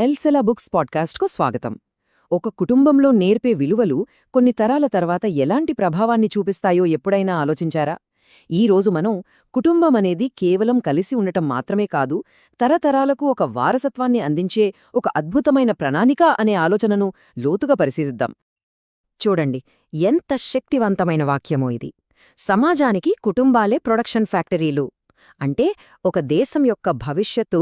ఎల్సెలా books పాడ్కాస్ట్కు స్వాగతం. ఒక కుటుంబంలో నేర్పే విలువలు కొన్ని తరాల తర్వాత ఎలాంటి ప్రభావాన్ని చూపిస్తాయో ఎప్పుడైనా ఆలోచించారా? ఈ రోజు మనం కుటుంబం అనేది కేవలం కలిసి ఉండటం మాత్రమే కాదు తరతరాలకు ఒక వారసత్వాన్ని అందించే ఒక అద్భుతమైన ప్రణాళిక అనే ఆలోచనను లోతుగా పరిశీలిద్దాం. చూడండి ఎంత శక్తివంతమైన వాక్యమో ఇది. సమాజానికి కుటుంబాలే ప్రొడక్షన్ ఫ్యాక్టరీలు. అంటే ఒక దేశం యొక్క భవిష్యత్తు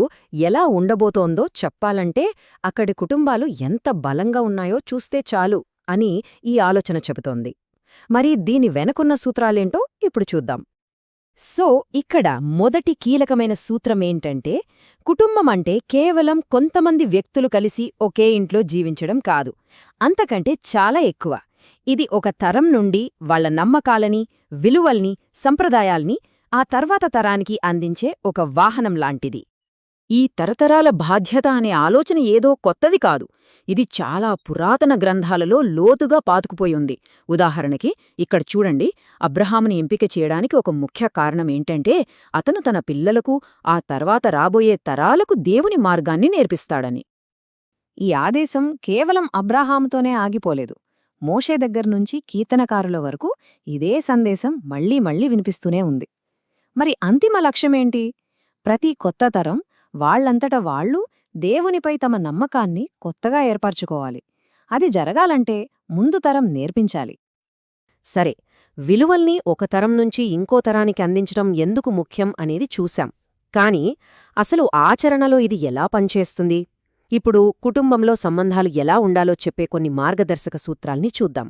ఎలా ఉండబోతోందో చెప్పాలంటే అక్కడి కుటుంబాలు ఎంత బలంగా ఉన్నాయో చూస్తే చాలు అని ఈ ఆలోచన చెబుతోంది. మరి దీని వెనకున్న సూత్రాలేంటో ఇప్పుడు చూద్దాం. సో ఇక్కడ మొదటి కీలకమైన సూత్రమేంటంటే కుటుంబం అంటే కేవలం కొంతమంది వ్యక్తులు కలిసి ఒకే ఇంట్లో జీవించడం కాదు. అంతకంటే చాలా ఎక్కువ. ఇది ఒక తరం నుండి వాళ్ళ నమ్మకాలని విలువల్ని సంప్రదాయాల్ని ఆ తర్వాత తరానికి అందించే ఒక వాహనం లాంటిది. ఈ తరతరాల బాధ్యత అనే ఆలోచన ఏదో కొత్తది కాదు. ఇది చాలా పురాతన గ్రంథాలలో లోతుగా పాతుకుపోయింది ఉదాహరణకి ఇక్కడ చూడండి అబ్రహాముని ఎంపిక చేయడానికి ఒక ముఖ్య కారణమేంటంటే అతను తన పిల్లలకు ఆ తర్వాత రాబోయే తరాలకు దేవుని మార్గాన్ని నేర్పిస్తాడని. ఈ ఆదేశం కేవలం అబ్రహాముతోనే ఆగిపోలేదు. మోషే దగ్గర్నుంచి కీర్తనకారుల వరకు ఇదే సందేశం మళ్ళీ మళ్ళీ వినిపిస్తూనే ఉంది. మరి అంతిమ లక్ష్యమేంటి? ప్రతి కొత్త తరం వాళ్ళంతట వాళ్ళు దేవునిపై తమ నమ్మకాన్ని కొత్తగా ఏర్పరచుకోవాలి. అది జరగాలంటే ముందు తరం నేర్పించాలి. సరే విలువల్ని ఒక తరం నుంచి ఇంకో తరానికి అందించడం ఎందుకు ముఖ్యం అనేది చూశాం. కాని అసలు ఆచరణలో ఇది ఎలా పనిచేస్తుంది? ఇప్పుడు కుటుంబంలో సంబంధాలు ఎలా ఉండాలో చెప్పే కొన్ని మార్గదర్శక సూత్రాల్ని చూద్దాం.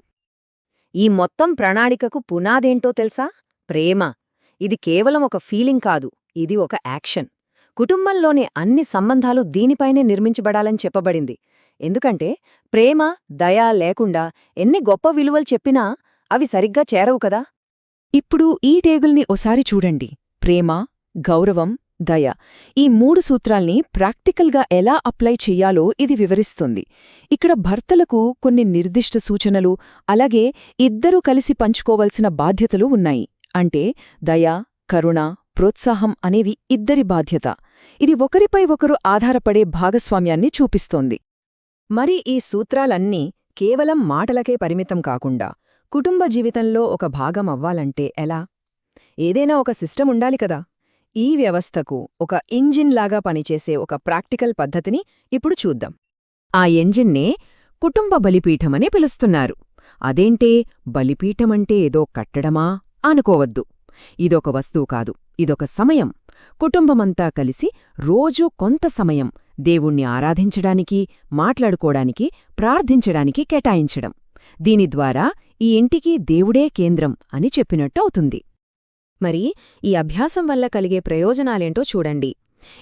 ఈ మొత్తం ప్రణాళికకు పునాదేంటో తెలుసా? ప్రేమ. ఇది కేవలం ఒక ఫీలింగ్ కాదు ఇది ఒక యాక్షన్. కుటుంబంలోని అన్ని సంబంధాలు దీనిపైనే నిర్మించబడాలని చెప్పబడింది. ఎందుకంటే ప్రేమ దయ లేకుండా ఎన్ని గొప్ప విలువలు చెప్పినా అవి సరిగ్గా చేరవు కదా? ఇప్పుడు ఈ టేగుల్ని ఓసారి చూడండి. ప్రేమ గౌరవం దయ ఈ మూడు సూత్రాల్ని ప్రాక్టికల్గా ఎలా అప్లై చెయ్యాలో ఇది వివరిస్తుంది. ఇక్కడ భర్తలకు కొన్ని నిర్దిష్ట సూచనలు అలాగే ఇద్దరూ కలిసి పంచుకోవలసిన బాధ్యతలు ఉన్నాయి. అంటే దయ కరుణ ప్రోత్సాహం అనేవి ఇద్దరి బాధ్యత. ఇది ఒకరిపై ఒకరు ఆధారపడే భాగస్వామ్యాన్ని చూపిస్తోంది. మరి ఈ సూత్రాలన్నీ కేవలం మాటలకే పరిమితం కాకుండా కుటుంబ జీవితంలో ఒక భాగం అవ్వాలంటే ఎలా? ఏదైనా ఒక సిస్టమ్ ఉండాలి కదా. ఈ వ్యవస్థకు ఒక ఇంజిన్లాగా పనిచేసే ఒక ప్రాక్టికల్ పద్ధతిని ఇప్పుడు చూద్దాం. ఆ ఎంజిన్నే కుటుంబ బలిపీఠమని పిలుస్తున్నారు. అదేంటే బలిపీఠమంటే ఏదో కట్టడమా? అనుకోవద్దు. ఇదొక వస్తువు కాదు ఇదొక సమయం. కుటుంబమంతా కలిసి రోజూ కొంత సమయం దేవుణ్ణి ఆరాధించడానికి మాట్లాడుకోడానికి ప్రార్థించడానికి కేటాయించడం. దీని ద్వారా ఈ ఇంటికి దేవుడే కేంద్రం అని చెప్పినట్టు అవుతుంది. మరి ఈ అభ్యాసం వల్ల కలిగే ప్రయోజనాలేంటో చూడండి.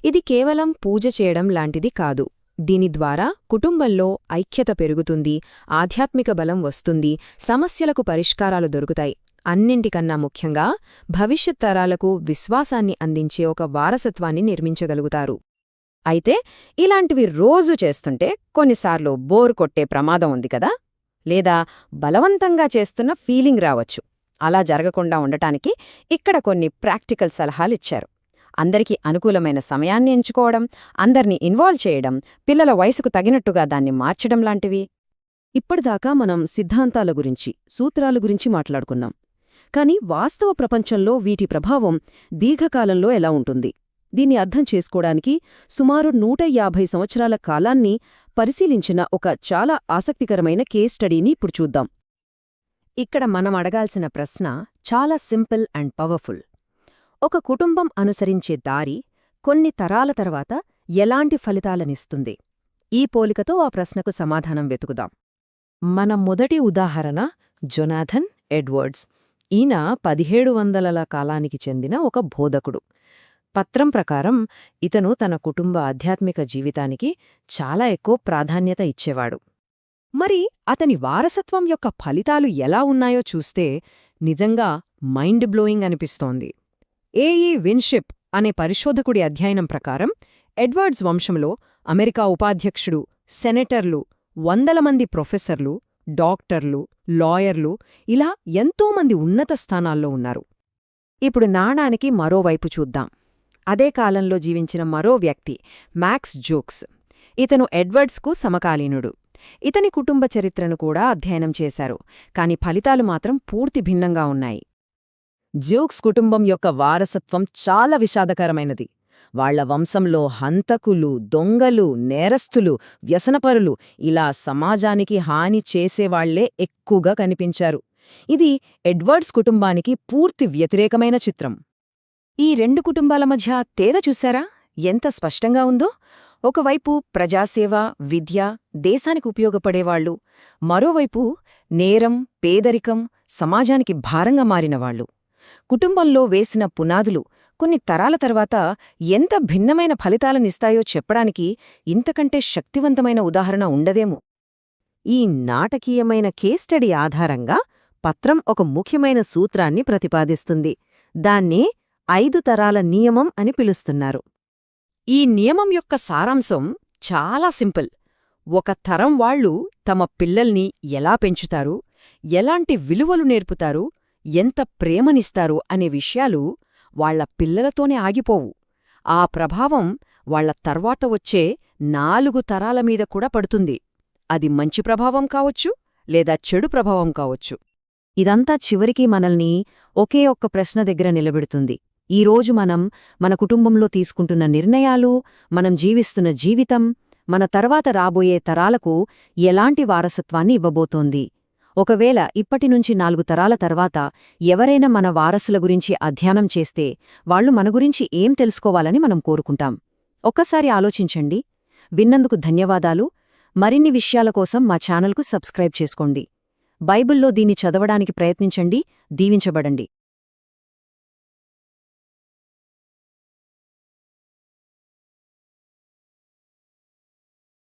ఇది కేవలం పూజ చేయడం లాంటిది కాదు. దీని ద్వారా కుటుంబంలో ఐక్యత పెరుగుతుంది ఆధ్యాత్మిక బలం వస్తుంది సమస్యలకు పరిష్కారాలు దొరుకుతాయి. అన్నింటికన్నా ముఖ్యంగా భవిష్యత్ తరాలకు విశ్వాసాన్ని అందించే ఒక వారసత్వాన్ని నిర్మించగలుగుతారు. అయితే ఇలాంటివి రోజు చేస్తుంటే కొన్నిసార్లు బోర్ కొట్టే ప్రమాదం ఉంది కదా? లేదా బలవంతంగా చేస్తున్న ఫీలింగ్ రావచ్చు. అలా జరగకుండా ఉండటానికి ఇక్కడ కొన్ని ప్రాక్టికల్ సలహాలిచ్చారు అందరికీ అనుకూలమైన సమయాన్ని ఎంచుకోవడం అందర్నీ ఇన్వాల్వ్ చేయడం పిల్లల వయసుకు తగినట్టుగా దాన్ని మార్చడం లాంటివి. ఇప్పటిదాకా మనం సిద్ధాంతాల గురించి సూత్రాల గురించి మాట్లాడుకున్నాం. కాని వాస్తవ ప్రపంచంలో వీటి ప్రభావం దీర్ఘకాలంలో ఎలా ఉంటుంది? దీన్ని అర్థం చేసుకోవడానికి సుమారు నూట యాభై సంవత్సరాల కాలాన్ని పరిశీలించిన ఒక చాలా ఆసక్తికరమైన కేస్ స్టడీని ఇప్పుడు చూద్దాం. ఇక్కడ మనం అడగాల్సిన ప్రశ్న చాలా సింపుల్ అండ్ పవర్ఫుల్. ఒక కుటుంబం అనుసరించే దారి కొన్ని తరాల తర్వాత ఎలాంటి ఫలితాలనిస్తుంది? ఈ పోలికతో ఆ ప్రశ్నకు సమాధానం వెతుకుదాం. మన మొదటి ఉదాహరణ జొనాథన్ ఎడ్వర్డ్స్. ఈయన పదిహేడు వందలల కాలానికి చెందిన ఒక బోధకుడు. పత్రం ప్రకారం ఇతను తన కుటుంబ ఆధ్యాత్మిక జీవితానికి చాలా ఎక్కువ ప్రాధాన్యత ఇచ్చేవాడు. మరి అతని వారసత్వం యొక్క ఫలితాలు ఎలా ఉన్నాయో చూస్తే నిజంగా మైండ్ బ్లోయింగ్ అనిపిస్తోంది. ఏఈ విన్షిప్ అనే పరిశోధకుడి అధ్యయనం ప్రకారం ఎడ్వర్డ్స్ వంశంలో అమెరికా ఉపాధ్యక్షుడు సెనెటర్లు వందల మంది ప్రొఫెసర్లు డాక్టర్లు లాయర్లు ఇలా ఎంతోమంది ఉన్నత స్థానాల్లో ఉన్నారు. ఇప్పుడు నాణానికి మరోవైపు చూద్దాం. అదే కాలంలో జీవించిన మరో వ్యక్తి మ్యాక్స్ జోక్స్. ఇతను ఎడ్వర్డ్స్కు సమకాలీనుడు. ఇతని కుటుంబ చరిత్రను కూడా అధ్యయనం చేశారు కాని ఫలితాలు మాత్రం పూర్తి భిన్నంగా ఉన్నాయి. జ్యూక్స్ కుటుంబం యొక్క వారసత్వం చాలా విషాదకరమైనది. వాళ్ళ వంశంలో హంతకులు దొంగలు నేరస్తులు వ్యసనపరులు ఇలా సమాజానికి హాని చేసేవాళ్ళే ఎక్కువగా కనిపించారు. ఇది ఎడ్వర్డ్స్ కుటుంబానికి పూర్తి వ్యతిరేకమైన చిత్రం. ఈ రెండు కుటుంబాల మధ్య తేద చూశారా? ఎంత స్పష్టంగా ఉందో? ఒకవైపు ప్రజాసేవ విద్య దేశానికి ఉపయోగపడేవాళ్ళు మరోవైపు నేరం పేదరికం సమాజానికి భారంగా మారినవాళ్ళు కుటుంబంలో వేసిన పునాదులు కొన్ని తరాల తర్వాత ఎంత భిన్నమైన ఫలితాలనిస్తాయో చెప్పడానికి ఇంతకంటే శక్తివంతమైన ఉదాహరణ ఉండదేమో. ఈ నాటకీయమైన కేస్టడీ ఆధారంగా పత్రం ఒక ముఖ్యమైన సూత్రాన్ని ప్రతిపాదిస్తుంది. దాన్ని ఐదు తరాల నియమం అని పిలుస్తున్నారు. ఈ నియమం యొక్క సారాంశం చాలా సింపుల్. ఒక తరం వాళ్ళు తమ పిల్లల్ని ఎలా పెంచుతారు? ఎలాంటి విలువలు నేర్పుతారు? ఎంత ప్రేమనిస్తారు? అనే విషయాలు వాళ్ళ పిల్లలతోనే ఆగిపోవు. ఆ ప్రభావం వాళ్ళ తర్వాత వచ్చే నాలుగు తరాల మీద కూడా పడుతుంది. అది మంచి ప్రభావం కావచ్చు లేదా చెడు ప్రభావం కావచ్చు. ఇదంతా చివరికి మనల్ని ఒకే ఒక్క ప్రశ్న దగ్గర నిలబెడుతుంది. ఈరోజు మనం మన కుటుంబంలో తీసుకుంటున్న నిర్ణయాలు మనం జీవిస్తున్న జీవితం మన తర్వాత రాబోయే తరాలకు ఎలాంటి వారసత్వాన్ని ఇవ్వబోతోంది? ఒకవేళ ఇప్పటినుంచి నాలుగు తరాల తర్వాత ఎవరైనా మన వారసుల గురించి అధ్యయనం చేస్తే వాళ్ళు మన గురించి ఏం తెలుసుకోవాలని మనం కోరుకుంటాం. ఒక్కసారి ఆలోచించండి. విన్నందుకు ధన్యవాదాలు. మరిన్ని విషయాల కోసం మా ఛానల్కు సబ్స్క్రైబ్ చేసుకోండి. బైబిల్లో దీన్ని చదవడానికి ప్రయత్నించండి. దీవించబడండి.